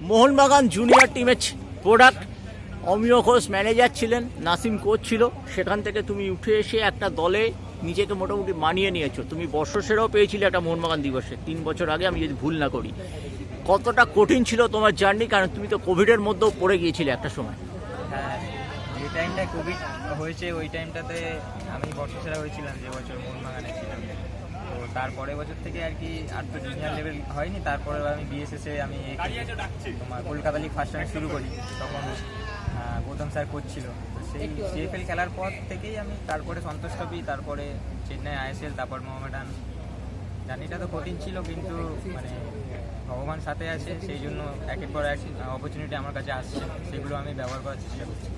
Mohun Bagan junior টিমের product Amiya Ghosh manager ছিলেন, Nasim coach ছিল। সেখান থেকে তুমি উঠে এসে একটা দলে নিজেকে মোটামুটি মানিয়ে নিয়েছো। তুমি বর্ষসেরাও পেয়েছিলে একটা মোহনবাগান দিবসে। তিন বছর আগে আমি যদি ভুল না করি। কতটা কঠিন ছিল তোমার জার্নি কারণ তুমি তো কোভিডের মধ্যেও পড়ে গিয়েছিলে একটা সময়। হ্যাঁ যে টাইমটা কোভিড হয়েছে, ওই টাইমটাতে আমি বর্ষসেরা হয়েছিলাম, যে বছর মোহনবাগানে ছিলাম। তো তারপরে বছর থেকে আর কি আর তো জুনিয়র লেভেল হয়নি তারপরে আমি বিএসএসে আমি তোমার কলকাতা লিগ ফার্স্ট টাইম শুরু করি তখন গৌতম স্যার কোচ ছিল। তো সেই সিএফএল খেলার পর থেকেই আমি তারপরে সন্তোষ ট্রফি তারপরে চেন্নাই আইএসএল তারপর মোহামেডান। জার্নিটা তো কঠিন ছিল কিন্তু মানে ভগবান সাথে আছে সেই জন্য একের পর এক অপরচুনিটি আমার কাছে আসছে সেগুলো আমি ব্যবহার করার চেষ্টা করছি।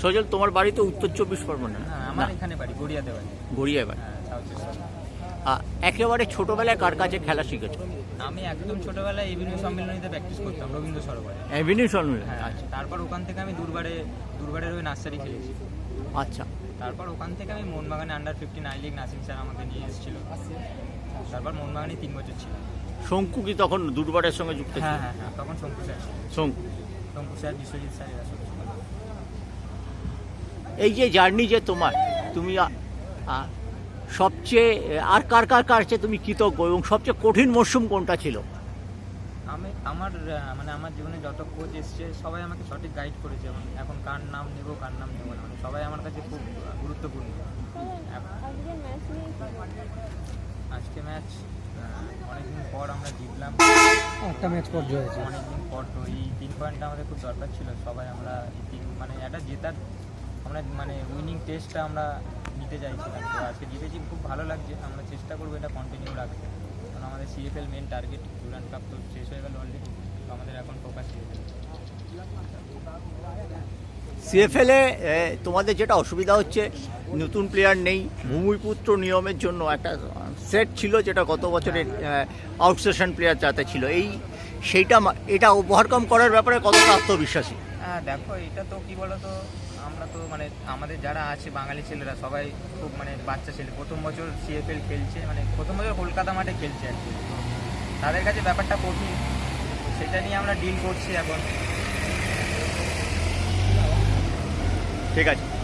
সজল তোমার বাড়ি তো উত্তর চব্বিশ পরগনা? হ্যাঁ আমার এখানে বাড়ি গড়িয়াতে বাড়ি। গড়িয়ায় বাড়ি। একেবারে ছোটবেলায় কার কাছে খেলা শিখেছো? আমি একদম ছোটবেলায় এভিনিউ সম্মেলনীতে প্র্যাকটিস করতাম রবীন্দ্র সরোবরে। অ্যাভিনিউ সম্মেলন? হ্যাঁ আচ্ছা। তারপর ওখান থেকে আমি দুর্বারে দুর্বারের ওই নার্সারি খেলেছি। আচ্ছা। তারপর ওখান থেকে আমি মোহনবাগানে under fifteen I league Nasim sir আমাকে নিয়ে এসেছিল। তারপর মোহনবাগানে তিন বছর ছিল। শঙ্কু কি তখন দুর্বারের সঙ্গে যুক্ত হ্যাঁ হ্যাঁ হ্যাঁ তখন Shanku sir Shanku. Shanku sir Biswajit sir এরা এই যে জার্নি যে তোমার তুমি সবচেয়ে আর কার কার কাছে তুমি কৃতজ্ঞ এবং সবচেয়ে কঠিন মরশুম কোনটা ছিল? আমি আমার মানে আমার জীবনে যত কোচ এসছে সবাই আমাকে সঠিক গাইড করেছে। যেমন এখন কার নাম নেব কার নাম নেব না। মানে সবাই আমার কাছে খুব গুরুত্বপূর্ণ। আজকে ম্যাচ অনেকদিন পর আমরা জিতলাম। একটা ম্যাচ পর জয় হয়েছে। অনেকদিন পর তো এই তিন পয়েন্টটা আমাদের খুব দরকার ছিল। সবাই আমরা এই তিন মানে একটা জেতার আমরা মানে উইনিং টেস্টটা আমরা নিতে চাইছিলাম তো আজকে জিতেছি খুব ভালো লাগছে। আমরা চেষ্টা করব এটা কন্টিনিউ রাখতে। কারণ আমাদের CFL main target Durand cup তো শেষ হয়ে গেল অলরেডি তো আমাদের এখন ফোকাস সিএফএল সিএফএল তোমাদের যেটা অসুবিধা হচ্ছে নতুন প্লেয়ার নেই। ভূমিপুত্র নিয়মের জন্য একটা সেট ছিল যেটা গত বছরের আউটসেশন প্লেয়ার যাতে ছিল। এই সেইটা এটা ওভারকাম করার ব্যাপারে কতটা আত্মবিশ্বাসী? হ্যাঁ দেখো এটা তো কি বলতো আমরা তো মানে আমাদের যারা আছে বাঙালি ছেলেরা সবাই খুব মানে বাচ্চা ছেলে। প্রথম বছর সিএফএল খেলছে মানে প্রথম বছর কলকাতা মাঠে খেলছে আর কি। তাদের কাছে ব্যাপারটা কঠিন, সেটা নিয়ে আমরা ডিল করছি এখন। ঠিক আছে।